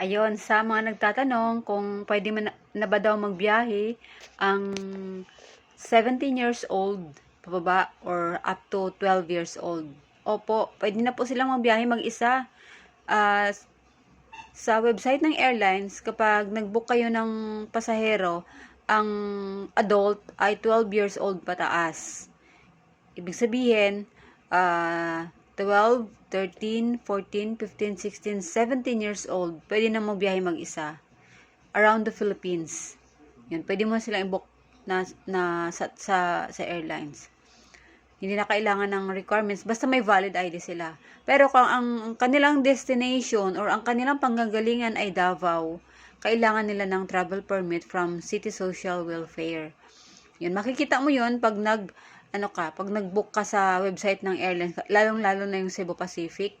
Ayon, sa mga nagtatanong kung pwede man na ba daw magbiyahe ang 17 years old pababa or up to 12 years old. Opo, pwede na po silang magbiyahe mag-isa. Ah, sa website ng airlines, kapag nag-book kayo ng pasahero, ang adult ay 12 years old pataas. Ibig sabihin, ah 12, 13, 14, 15, 16, 17 years old, pwede na magbiyahe mag-isa around the Philippines. Yun, pwede mo silang i-book na, na sa, sa, sa airlines. Hindi na kailangan ng requirements, basta may valid ID sila. Pero kung ang kanilang destination or ang kanilang panggagalingan ay Davao, kailangan nila ng travel permit from City Social Welfare. Yun, makikita mo yun pag nag, ano ka, pag nag-book ka sa website ng airlines, lalong-lalo na yung Cebu Pacific,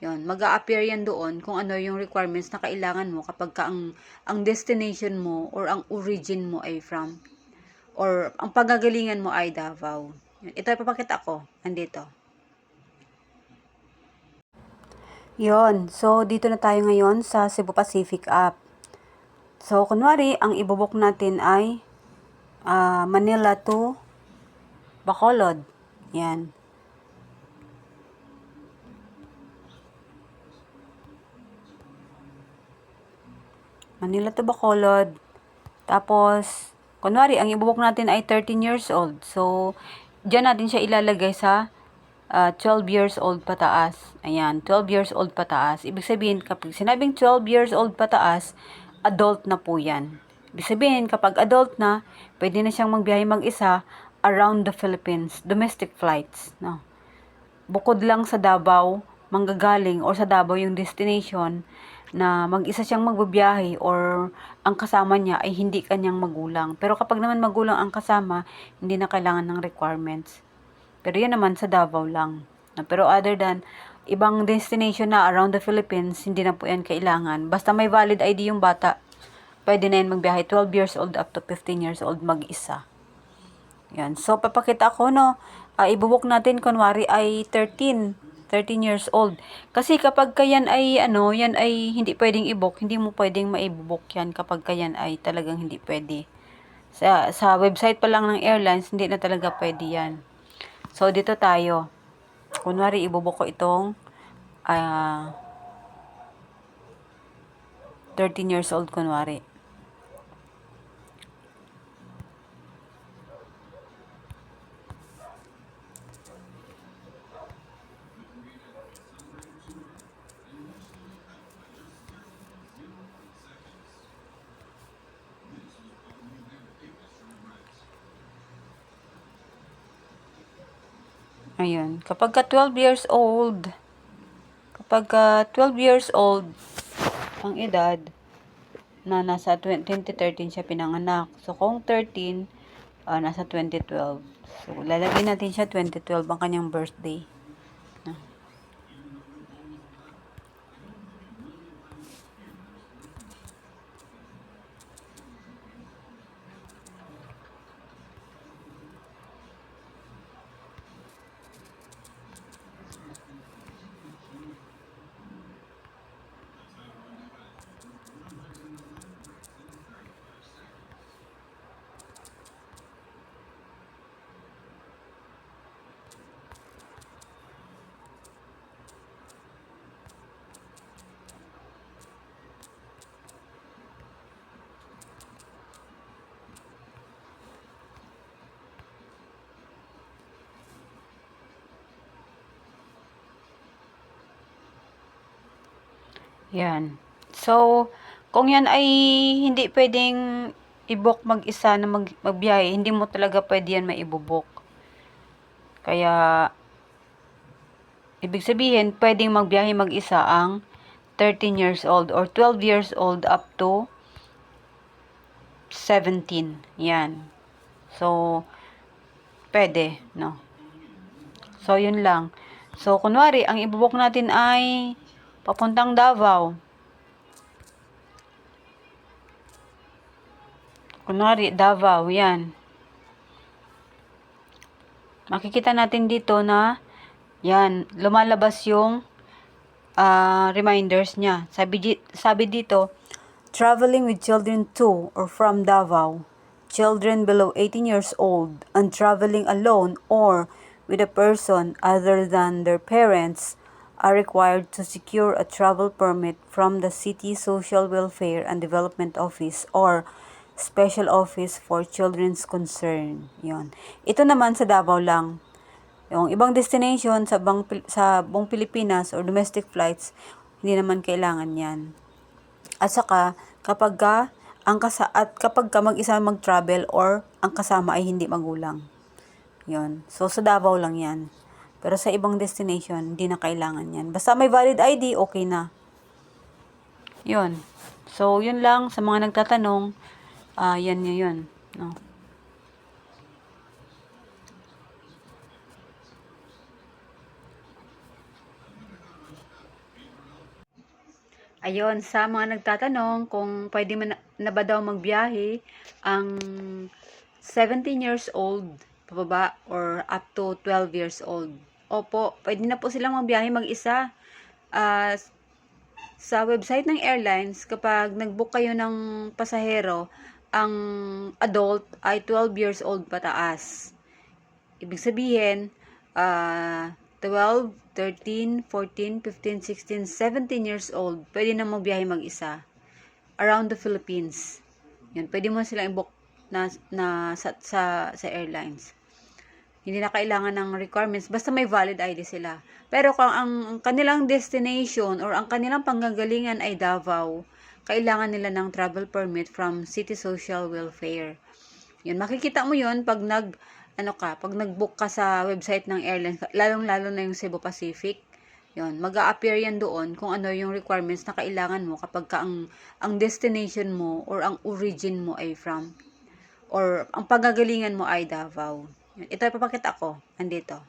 yun, mag appear yan doon kung ano yung requirements na kailangan mo kapag ka ang, ang destination mo or ang origin mo ay from or ang pagagalingan mo ay Davao. Ito ipapakita ko. Andito. Yon. So, dito na tayo ngayon sa Cebu Pacific app. So, kunwari, ang ibubok natin ay ah, Manila to Bacolod. Yan. Manila to Bacolod. Tapos, kunwari, ang ibubok natin ay 13 years old. So, dyan natin siya ilalagay sa ah, 12 years old pataas. Ayan, 12 years old pataas. Ibig sabihin, kapag sinabing 12 years old pataas, adult na po yan. Ibig sabihin, kapag adult na, pwede na siyang magbiyahe mag-isa around the Philippines, domestic flights. No? Bukod lang sa Davao, manggagaling or sa Davao yung destination na mag-isa siyang magbabiyahe or ang kasama niya ay hindi kanyang magulang. Pero kapag naman magulang ang kasama, hindi na kailangan ng requirements. Pero yan naman sa Davao lang. Pero other than ibang destination na around the Philippines, hindi na po yan kailangan. Basta may valid ID yung bata, pwede na yan magbiyahe 12 years old up to 15 years old mag-isa. Yan. So, papakita ko, no, uh, ibubuk natin, kunwari, ay 13. 13 years old. Kasi kapag kayan ay, ano, yan ay hindi pwedeng i-book, hindi mo pwedeng maibubuk yan kapag kayan ay talagang hindi pwede. Sa, sa website pa lang ng airlines, hindi na talaga pwede yan. So, dito tayo. Kunwari, ibubuk ko itong ah 13 years old, kunwari. Ayun. Kapag ka 12 years old, kapag ka 12 years old ang edad, na nasa 20, 2013 siya pinanganak. So, kung 13, ah, nasa 2012. So, lalagyan natin siya 2012 ang kanyang birthday. No? Yan. So, kung yan ay hindi pwedeng i-book mag-isa na mag magbiyahe, hindi mo talaga pwede yan maibubok. Kaya, ibig sabihin, pwedeng magbiyahe mag-isa ang 13 years old or 12 years old up to 17. Yan. So, pwede, no? So, yun lang. So, kunwari, ang ibubok natin ay papuntang Davao. Kunwari, Davao, yan. Makikita natin dito na, yan, lumalabas yung ah, reminders niya. Sabi, sabi dito, traveling with children to or from Davao, children below 18 years old, and traveling alone or with a person other than their parents are required to secure a travel permit from the City Social Welfare and Development Office or Special Office for Children's Concern. Yon. Ito naman sa Davao lang. Yung ibang destination sa bang sa buong Pilipinas or domestic flights, hindi naman kailangan 'yan. At saka kapag ka ang kasa at kapag ka mag-isa mag-travel or ang kasama ay hindi magulang. 'Yon. So sa Davao lang 'yan. Pero sa ibang destination, hindi na kailangan 'yan. Basta may valid ID, okay na. 'Yon. So 'yun lang sa mga nagtatanong, ah yan 'yun, no. Ayun, sa mga nagtatanong kung pwede man na ba daw magbiyahe ang 17 years old pababa or up to 12 years old. Opo, pwede na po silang magbiyahe mag-isa. Ah, sa website ng airlines, kapag nag-book kayo ng pasahero, ang adult ay 12 years old pataas. Ibig sabihin, ah 12, 13, 14, 15, 16, 17 years old, pwede na magbiyahe mag-isa around the Philippines. Yun, pwede mo silang i-book na, na sa, sa, sa airlines. Hindi na kailangan ng requirements, basta may valid ID sila. Pero kung ang, ang kanilang destination or ang kanilang panggagalingan ay Davao, kailangan nila ng travel permit from City Social Welfare. Yun, makikita mo yun pag nag, ano ka, pag nag-book ka sa website ng airline, lalong-lalo na yung Cebu Pacific, yun, mag appear yan doon kung ano yung requirements na kailangan mo kapag ka ang, ang destination mo or ang origin mo ay from or ang pagagalingan mo ay Davao. Ito ipapakita ko, andito.